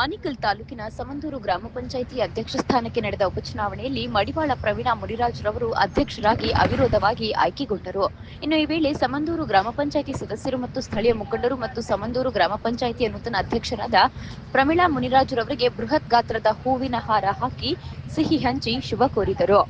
ಆನಿಕಲ್ ತಾಲೂಕಿನ ಸಮಂದೂರು ಗ್ರಾಮ ಪಂಚಾಯಿತಿ ಅಧ್ಯಕ್ಷ ಸ್ಥಾನಕ್ಕೆ ನಡೆದ ಉಪಚುನಾವಣೆಯಲ್ಲಿ ಮಡಿವಾಳ ಪ್ರವೀಣ ಮುನಿರಾಜ್ ರವರು ಅಧ್ಯಕ್ಷರಾಗಿ ಅವಿರೋಧವಾಗಿ ಆಯ್ಕೆಗೊಂಡರು. ಇನ್ನು ಈ ವೇಳೆ ಸಮಂದೂರು ಗ್ರಾಮ ಪಂಚಾಯಿತಿ ಸದಸ್ಯರು ಮತ್ತು ಸ್ಥಳೀಯ ಮುಖಂಡರು ಮತ್ತು ಸಮಂದೂರು ಗ್ರಾಮ ಪಂಚಾಯಿತಿಯ ನೂತನ ಅಧ್ಯಕ್ಷರಾದ ಪ್ರಮೀಳಾ ಮುನಿರಾಜ್ ರವರಿಗೆ ಬೃಹತ್ ಗಾತ್ರದ ಹೂವಿನ ಹಾರ ಹಾಕಿ ಸಿಹಿ ಹಂಚಿ ಶುಭ ಕೋರಿದರು.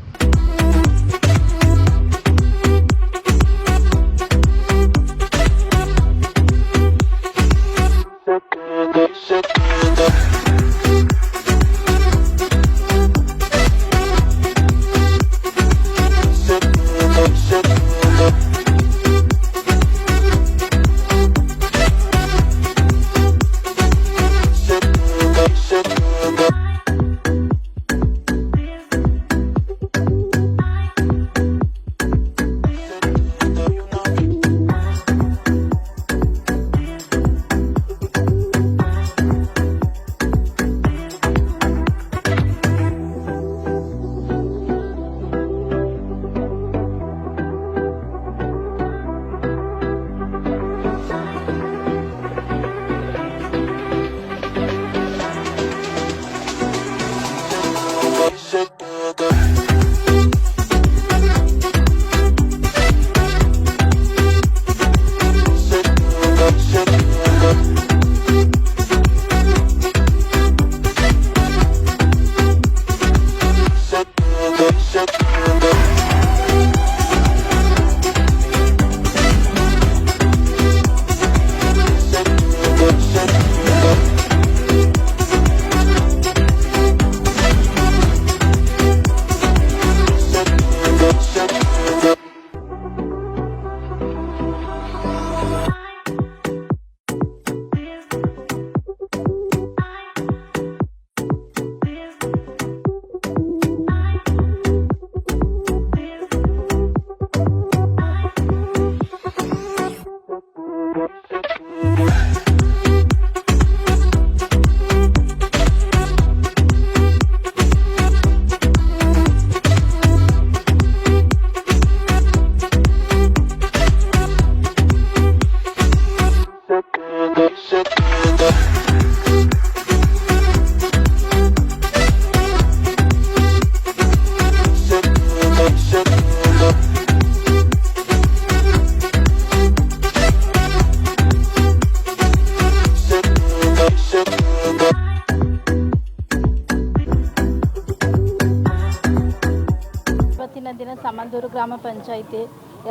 ಗ್ರಾಮ ಪಂಚಾಯಿತಿ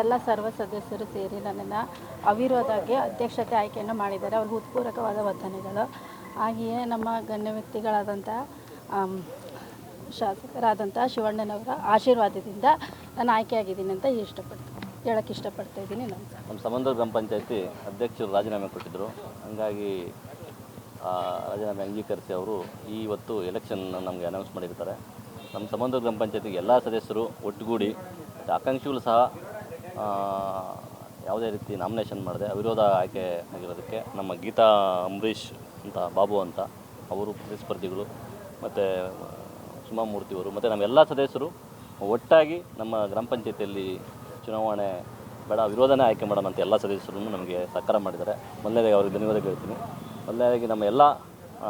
ಎಲ್ಲ ಸರ್ವ ಸದಸ್ಯರು ಸೇರಿ ನನ್ನನ್ನು ಅವಿರೋಧವಾಗಿ ಅಧ್ಯಕ್ಷತೆ ಆಯ್ಕೆಯನ್ನು ಮಾಡಿದ್ದಾರೆ. ಅವ್ರಿಗೆ ಉತ್ಪೂರಕವಾದ ವರ್ತನೆಗಳು. ಹಾಗೆಯೇ ನಮ್ಮ ಗಣ್ಯ ವ್ಯಕ್ತಿಗಳಾದಂಥ ಶಾಸಕರಾದಂಥ ಶಿವಣ್ಣನವರ ಆಶೀರ್ವಾದದಿಂದ ನಾನು ಆಯ್ಕೆಯಾಗಿದ್ದೀನಿ ಅಂತ ಇಷ್ಟಪಡ್ತೀನಿ. ಹೇಳಕ್ಕೆ ಇಷ್ಟಪಡ್ತಾ ಇದ್ದೀನಿ. ನಾನು ನಮ್ಮ ಸಂಬಂಧ ಗ್ರಾಮ ಪಂಚಾಯತಿ ಅಧ್ಯಕ್ಷರು ರಾಜೀನಾಮೆ ಕೊಟ್ಟಿದ್ದರು. ಹಂಗಾಗಿ ರಾಜೀನಾಮೆ ಅಂಗೀಕರಿಸಿ ಅವರು ಇವತ್ತು ಎಲೆಕ್ಷನ್ ನಮಗೆ ಅನೌನ್ಸ್ ಮಾಡಿರ್ತಾರೆ. ನಮ್ಮ ಸಂಬಂಧ ಗ್ರಾಮ ಪಂಚಾಯತಿಗೆ ಎಲ್ಲ ಸದಸ್ಯರು ಒಟ್ಟುಗೂಡಿ ಆಕಾಂಕ್ಷಿಗಳು ಸಹ ಯಾವುದೇ ರೀತಿ ನಾಮಿನೇಷನ್ ಮಾಡದೆ ಅವಿರೋಧ ಆಯ್ಕೆ ಆಗಿರೋದಕ್ಕೆ ನಮ್ಮ ಗೀತಾ ಅಂಬರೀಷ್ ಅಂತ ಬಾಬು ಅಂತ ಅವರು ಪ್ರತಿಸ್ಪರ್ಧಿಗಳು ಮತ್ತು ಸುಮಾಮೂರ್ತಿಯವರು ಮತ್ತು ನಮ್ಮ ಎಲ್ಲ ಸದಸ್ಯರು ಒಟ್ಟಾಗಿ ನಮ್ಮ ಗ್ರಾಮ ಪಂಚಾಯತಿಯಲ್ಲಿ ಚುನಾವಣೆ ಬೇಡ ವಿರೋಧನೇ ಆಯ್ಕೆ ಮಾಡೋಣ ಅಂತ ಎಲ್ಲ ಸದಸ್ಯರು ನಮಗೆ ಸಹಕಾರ ಮಾಡಿದ್ದಾರೆ. ಮೊದಲನೇದಾಗಿ ಅವ್ರಿಗೆ ಧನ್ಯವಾದ ಹೇಳ್ತೀನಿ. ಮೊದಲನೇದಾಗಿ ನಮ್ಮ ಎಲ್ಲ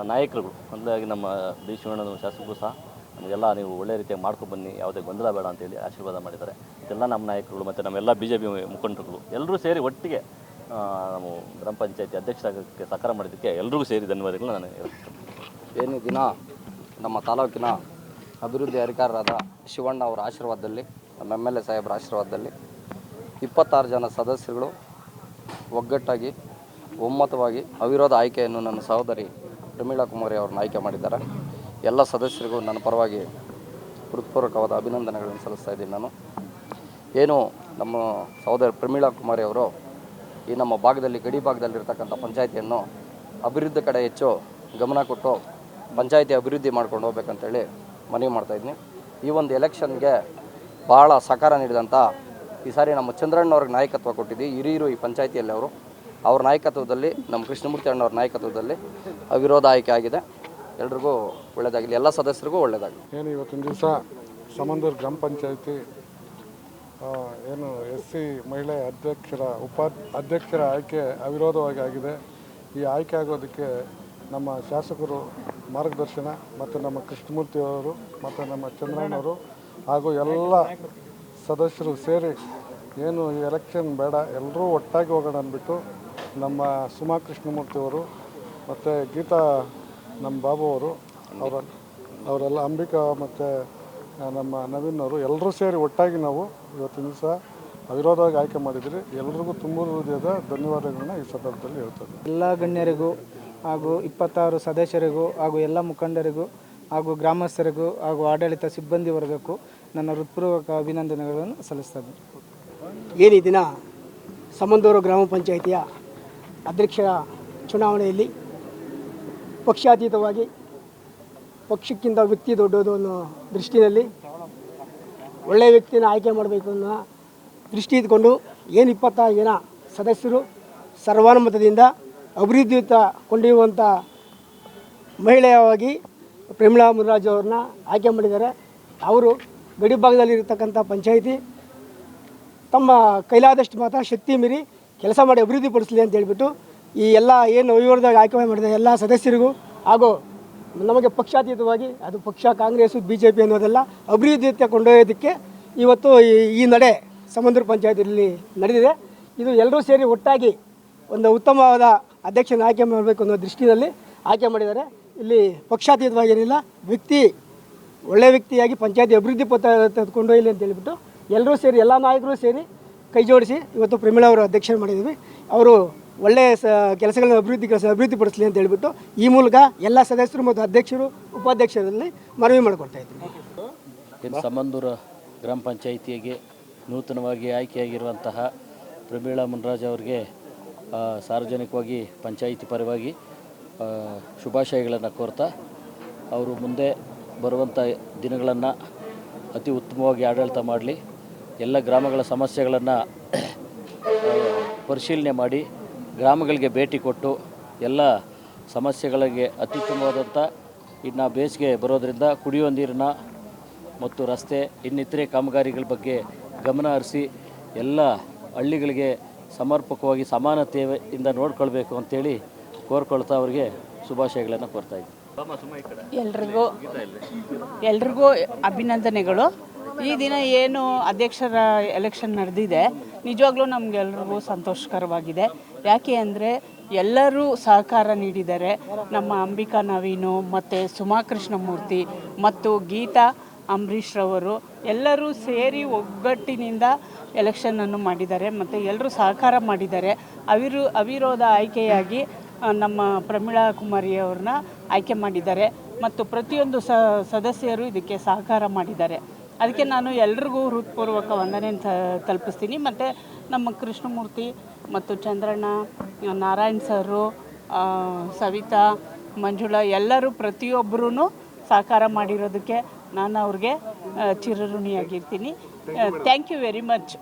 ನಾಯಕರುಗಳು, ಮೊದಲನೇದಾಗಿ ನಮ್ಮ ಡಿ ಶಿವಣ್ಣನ ಶಾಸಕರು ಸಹ ನಮಗೆಲ್ಲ ನೀವು ಒಳ್ಳೆ ರೀತಿಯಾಗಿ ಮಾಡ್ಕೊಂಡು ಬನ್ನಿ, ಯಾವುದೇ ಗೊಂದಲ ಬೇಡ ಅಂತೇಳಿ ಆಶೀರ್ವಾದ ಮಾಡಿದ್ದಾರೆ. ಇದೆಲ್ಲ ನಮ್ಮ ನಾಯಕರುಗಳು ಮತ್ತು ನಮ್ಮೆಲ್ಲ ಬಿ ಜೆ ಪಿ ಮುಖಂಡರುಗಳು, ಎಲ್ಲರೂ ಸೇರಿ ಒಟ್ಟಿಗೆ ನಾವು ಗ್ರಾಮ ಪಂಚಾಯತಿ ಅಧ್ಯಕ್ಷರಾಗಕ್ಕೆ ಸಹಕಾರ ಮಾಡಿದ್ದಕ್ಕೆ ಎಲ್ರಿಗೂ ಸೇರಿ ಧನ್ಯವಾದಗಳು ನಾನು ಏನು ದಿನ, ನಮ್ಮ ತಾಲೂಕಿನ ಅಭಿವೃದ್ಧಿ ಅಧಿಕಾರರಾದ ಶಿವಣ್ಣ ಅವರ ಆಶೀರ್ವಾದದಲ್ಲಿ, ನಮ್ಮ ಎಂ ಎಲ್ ಎ ಸಾಹೇಬರ ಆಶೀರ್ವಾದದಲ್ಲಿ ಇಪ್ಪತ್ತಾರು ಜನ ಸದಸ್ಯರುಗಳು ಒಗ್ಗಟ್ಟಾಗಿ, ಒಮ್ಮತವಾಗಿ ಅವಿರೋಧ ಆಯ್ಕೆಯನ್ನು ನನ್ನ ಸಹೋದರಿ ಪ್ರಮೀಳಾ ಕುಮಾರಿ ಅವ್ರನ್ನ ಆಯ್ಕೆ ಮಾಡಿದ್ದಾರೆ. ಎಲ್ಲ ಸದಸ್ಯರಿಗೂ ನನ್ನ ಪರವಾಗಿ ಹೃತ್ಪೂರ್ವಕವಾದ ಅಭಿನಂದನೆಗಳನ್ನು ಸಲ್ಲಿಸ್ತಾ ಇದ್ದೀನಿ ನಾನು. ಏನು ನಮ್ಮ ಸಹೋದರ ಪ್ರಮೀಳಾ ಕುಮಾರಿ ಅವರು ಈ ನಮ್ಮ ಭಾಗದಲ್ಲಿ, ಗಡಿ ಭಾಗದಲ್ಲಿರ್ತಕ್ಕಂಥ ಪಂಚಾಯತಿಯನ್ನು ಅಭಿವೃದ್ಧಿ ಕಡೆ ಹೆಚ್ಚು ಗಮನ ಕೊಟ್ಟು ಪಂಚಾಯತಿ ಅಭಿವೃದ್ಧಿ ಮಾಡ್ಕೊಂಡು ಹೋಗ್ಬೇಕಂತೇಳಿ ಮನವಿ ಮಾಡ್ತಾಯಿದ್ದೀನಿ ಈ ಒಂದು ಎಲೆಕ್ಷನ್ಗೆ ಭಾಳ ಸಹಕಾರ ನೀಡಿದಂಥ ಈ ಸಾರಿ ನಮ್ಮ ಚಂದ್ರಣ್ಣವ್ರಿಗೆ ನಾಯಕತ್ವ ಕೊಟ್ಟಿದ್ದು ಹಿರಿಯರು ಈ ಪಂಚಾಯತಿಯಲ್ಲಿ ಅವರು. ಅವ್ರ ನಾಯಕತ್ವದಲ್ಲಿ, ನಮ್ಮ ಕೃಷ್ಣಮೂರ್ತಿ ಅಣ್ಣವ್ರ ನಾಯಕತ್ವದಲ್ಲಿ ಅವಿರೋಧ ಆಯ್ಕೆ ಆಗಿದೆ. ಎಲ್ರಿಗೂ ಒಳ್ಳೆಯದಾಗಲಿ ಎಲ್ಲ ಸದಸ್ಯರಿಗೂ ಒಳ್ಳೆಯದಾಗಲಿ ಏನು ಇವತ್ತಿನ ದಿವಸ ಸಮಂದೂರು ಗ್ರಾಮ ಪಂಚಾಯತಿ ಏನು ಎಸ್ ಸಿ ಮಹಿಳೆ ಅಧ್ಯಕ್ಷರ ಉಪಾ ಅಧ್ಯಕ್ಷರ ಆಯ್ಕೆ ಅವಿರೋಧವಾಗಿ ಆಗಿದೆ. ಈ ಆಯ್ಕೆ ಆಗೋದಕ್ಕೆ ನಮ್ಮ ಶಾಸಕರು ಮಾರ್ಗದರ್ಶನ ಮತ್ತು ನಮ್ಮ ಕೃಷ್ಣಮೂರ್ತಿಯವರು ಮತ್ತು ನಮ್ಮ ಚಂದ್ರಣ್ಣವರು ಹಾಗೂ ಎಲ್ಲ ಸದಸ್ಯರು ಸೇರಿ ಏನು ಈ ಎಲೆಕ್ಷನ್ ಬೇಡ, ಎಲ್ಲರೂ ಒಟ್ಟಾಗಿ ಹೋಗೋಣ ಅಂದ್ಬಿಟ್ಟು ನಮ್ಮ ಸುಮಾ ಕೃಷ್ಣಮೂರ್ತಿಯವರು ಮತ್ತು ಗೀತಾ ನಮ್ಮ ಬಾಬು ಅವರು ಅವರ ಅವರೆಲ್ಲ ಅಂಬಿಕಾ ಮತ್ತು ನಮ್ಮ ನವೀನ್ ಅವರು ಎಲ್ಲರೂ ಸೇರಿ ಒಟ್ಟಾಗಿ ನಾವು ಇವತ್ತಿನ ದಿವಸ ಅವಿರೋಧವಾಗಿ ಆಯ್ಕೆ ಮಾಡಿದ್ರಿ ಎಲ್ರಿಗೂ ತುಂಬು ಹೃದಯದ ಧನ್ಯವಾದಗಳನ್ನ ಈ ಸಂದರ್ಭದಲ್ಲಿ ಹೇಳ್ತೇನೆ. ಎಲ್ಲ ಗಣ್ಯರಿಗೂ ಹಾಗೂ ಇಪ್ಪತ್ತಾರು ಸದಸ್ಯರಿಗೂ ಹಾಗೂ ಎಲ್ಲ ಮುಖಂಡರಿಗೂ ಹಾಗೂ ಗ್ರಾಮಸ್ಥರಿಗೂ ಹಾಗೂ ಆಡಳಿತ ಸಿಬ್ಬಂದಿ ವರ್ಗಕ್ಕೂ ನನ್ನ ಹೃತ್ಪೂರ್ವಕ ಅಭಿನಂದನೆಗಳನ್ನು ಸಲ್ಲಿಸ್ತೇನೆ. ಏನು ಈ ದಿನ ಸಮಂದೂರು ಗ್ರಾಮ ಪಂಚಾಯಿತಿಯ ಅಧ್ಯಕ್ಷರ ಚುನಾವಣೆಯಲ್ಲಿ ಪಕ್ಷಾತೀತವಾಗಿ, ಪಕ್ಷಕ್ಕಿಂತ ವ್ಯಕ್ತಿ ದೊಡ್ಡದು ಅನ್ನೋ ದೃಷ್ಟಿಯಲ್ಲಿ ಒಳ್ಳೆಯ ವ್ಯಕ್ತಿನ ಆಯ್ಕೆ ಮಾಡಬೇಕು ಅನ್ನೋ ದೃಷ್ಟಿ ಇದ್ಕೊಂಡು ಏನು ಇಪ್ಪತ್ತಾರು ಜನ ಸದಸ್ಯರು ಸರ್ವಾನುಮತದಿಂದ ಅಭಿವೃದ್ಧಿಯುತ ಕೊಂಡೊಯ್ಯುವಂಥ ಮಹಿಳೆಯಾಗಿ ಪ್ರೇಮಿಳಾ ಮುನ್ರಾಜು ಅವ್ರನ್ನ ಆಯ್ಕೆ ಮಾಡಿದ್ದಾರೆ. ಅವರು ಗಡಿ ಭಾಗದಲ್ಲಿರ್ತಕ್ಕಂಥ ಪಂಚಾಯಿತಿ, ತಮ್ಮ ಕೈಲಾದಷ್ಟು ಮಾತ್ರ ಶಕ್ತಿ ಮೀರಿ ಕೆಲಸ ಮಾಡಿ ಅಭಿವೃದ್ಧಿಪಡಿಸಲಿ ಅಂತ ಹೇಳ್ಬಿಟ್ಟು ಈ ಎಲ್ಲ ಏನು ವಿವರದಾಗ ಆಯ್ಕೆ ಮಾಡಿದ ಎಲ್ಲ ಸದಸ್ಯರಿಗೂ ಹಾಗೂ ನಮಗೆ ಪಕ್ಷಾತೀತವಾಗಿ, ಅದು ಪಕ್ಷ ಕಾಂಗ್ರೆಸ್ ಬಿ ಜೆ ಪಿ ಅನ್ನೋದೆಲ್ಲ ಅಭಿವೃದ್ಧಿಯತ್ತ ಕೊಂಡೊಯ್ಯೋದಕ್ಕೆ ಇವತ್ತು ಈ ನಡೆ ಸಮುದ್ರ ಪಂಚಾಯತಿಯಲ್ಲಿ ನಡೆದಿದೆ. ಇದು ಎಲ್ಲರೂ ಸೇರಿ ಒಟ್ಟಾಗಿ ಒಂದು ಉತ್ತಮವಾದ ಅಧ್ಯಕ್ಷನ ಆಯ್ಕೆ ಮಾಡಬೇಕು ಅನ್ನೋ ದೃಷ್ಟಿಯಲ್ಲಿ ಆಯ್ಕೆ ಮಾಡಿದ್ದಾರೆ. ಇಲ್ಲಿ ಪಕ್ಷಾತೀತವಾಗಿರಲಿಲ್ಲ ವ್ಯಕ್ತಿ, ಒಳ್ಳೆ ವ್ಯಕ್ತಿಯಾಗಿ ಪಂಚಾಯತಿ ಅಭಿವೃದ್ಧಿ ಪತ್ರ ತೆಗೆದುಕೊಂಡು ಅಂತ ಹೇಳಿಬಿಟ್ಟು ಎಲ್ಲರೂ ಸೇರಿ, ಎಲ್ಲ ನಾಯಕರು ಸೇರಿ ಕೈ ಜೋಡಿಸಿ ಇವತ್ತು ಪ್ರಮೀಳಾ ಅವರು ಅಧ್ಯಕ್ಷರು ಮಾಡಿದ್ವಿ ಅವರು ಒಳ್ಳೆಯ ಸ, ಕೆಲಸಗಳನ್ನು ಅಭಿವೃದ್ಧಿ ಕೆಲಸ ಅಭಿವೃದ್ಧಿಪಡಿಸಲಿ ಅಂತ ಹೇಳ್ಬಿಟ್ಟು ಈ ಮೂಲಕ ಎಲ್ಲ ಸದಸ್ಯರು ಮತ್ತು ಅಧ್ಯಕ್ಷರು ಉಪಾಧ್ಯಕ್ಷರಲ್ಲಿ ಮನವಿ ಮಾಡಿಕೊಡ್ತಾ ಇದ್ದೀನಿ ಸಂಬಂಧೂರ ಗ್ರಾಮ ಪಂಚಾಯಿತಿಗೆ ನೂತನವಾಗಿ ಆಯ್ಕೆಯಾಗಿರುವಂತಹ ಪ್ರಮೀಳಾ ಮುನ್ರಾಜ್ ಅವರಿಗೆ ಸಾರ್ವಜನಿಕವಾಗಿ, ಪಂಚಾಯಿತಿ ಪರವಾಗಿ ಶುಭಾಶಯಗಳನ್ನು ಕೋರ್ತಾ, ಅವರು ಮುಂದೆ ಬರುವಂಥ ದಿನಗಳನ್ನು ಅತಿ ಉತ್ತಮವಾಗಿ ಆಡಳಿತ ಮಾಡಲಿ, ಎಲ್ಲ ಗ್ರಾಮಗಳ ಸಮಸ್ಯೆಗಳನ್ನು ಪರಿಶೀಲನೆ ಮಾಡಿ ಗ್ರಾಮಗಳಿಗೆ ಭೇಟಿ ಕೊಟ್ಟು ಎಲ್ಲ ಸಮಸ್ಯೆಗಳಿಗೆ ಅತ್ಯುತ್ತಮವಾದಂಥ ಇನ್ನು ಬೇಸಿಗೆ ಬರೋದರಿಂದ ಕುಡಿಯುವ ನೀರಿನ ಮತ್ತು ರಸ್ತೆ, ಇನ್ನಿತರೆ ಕಾಮಗಾರಿಗಳ ಬಗ್ಗೆ ಗಮನ ಹರಿಸಿ ಎಲ್ಲ ಹಳ್ಳಿಗಳಿಗೆ ಸಮರ್ಪಕವಾಗಿ ಸಮಾನತೆಯಿಂದ ನೋಡ್ಕೊಳ್ಬೇಕು ಅಂತೇಳಿ ಕೋರ್ಕೊಳ್ತಾ ಅವರಿಗೆ ಶುಭಾಶಯಗಳನ್ನು ಕೋರ್ತಾ ಇದ್ದೀನಿ. ಎಲ್ರಿಗೂ ಎಲ್ರಿಗೂ ಅಭಿನಂದನೆಗಳು. ಈ ದಿನ ಏನು ಅಧ್ಯಕ್ಷರ ಎಲೆಕ್ಷನ್ ನಡೆದಿದೆ, ನಿಜವಾಗ್ಲೂ ನಮಗೆಲ್ರಿಗೂ ಸಂತೋಷಕರವಾಗಿದೆ. ಯಾಕೆ ಅಂದರೆ ಎಲ್ಲರೂ ಸಹಕಾರ ನೀಡಿದ್ದಾರೆ ನಮ್ಮ ಅಂಬಿಕಾ ನವೀನು ಮತ್ತು ಸುಮಾ ಕೃಷ್ಣಮೂರ್ತಿ ಮತ್ತು ಗೀತಾ ಅಂಬರೀಷ್ರವರು ಎಲ್ಲರೂ ಸೇರಿ ಒಗ್ಗಟ್ಟಿನಿಂದ ಎಲೆಕ್ಷನನ್ನು ಮಾಡಿದ್ದಾರೆ ಮತ್ತು ಎಲ್ಲರೂ ಸಹಕಾರ ಮಾಡಿದ್ದಾರೆ. ಅವಿರು, ಅವಿರೋಧ ಆಯ್ಕೆಯಾಗಿ ನಮ್ಮ ಪ್ರಮೀಳಾ ಕುಮಾರಿ ಅವ್ರನ್ನ ಆಯ್ಕೆ ಮಾಡಿದ್ದಾರೆ. ಮತ್ತು ಪ್ರತಿಯೊಂದು ಸದಸ್ಯರು ಇದಕ್ಕೆ ಸಹಕಾರ ಮಾಡಿದ್ದಾರೆ. ಅದಕ್ಕೆ ನಾನು ಎಲ್ರಿಗೂ ಹೃತ್ಪೂರ್ವಕ ವಂದನೆ ತಲುಪಿಸ್ತೀನಿ. ಮತ್ತು ನಮ್ಮ ಕೃಷ್ಣಮೂರ್ತಿ ಮತ್ತು ಚಂದ್ರಣ್ಣ, ನಾರಾಯಣ್ ಸರು ಸವಿತಾ, ಮಂಜುಳಾ ಎಲ್ಲರೂ ಪ್ರತಿಯೊಬ್ಬರೂ ಸಹಕಾರ ಮಾಡಿರೋದಕ್ಕೆ ನಾನು ಅವ್ರಿಗೆ ಚಿರಋಣಿಯಾಗಿರ್ತೀನಿ. Thank you very much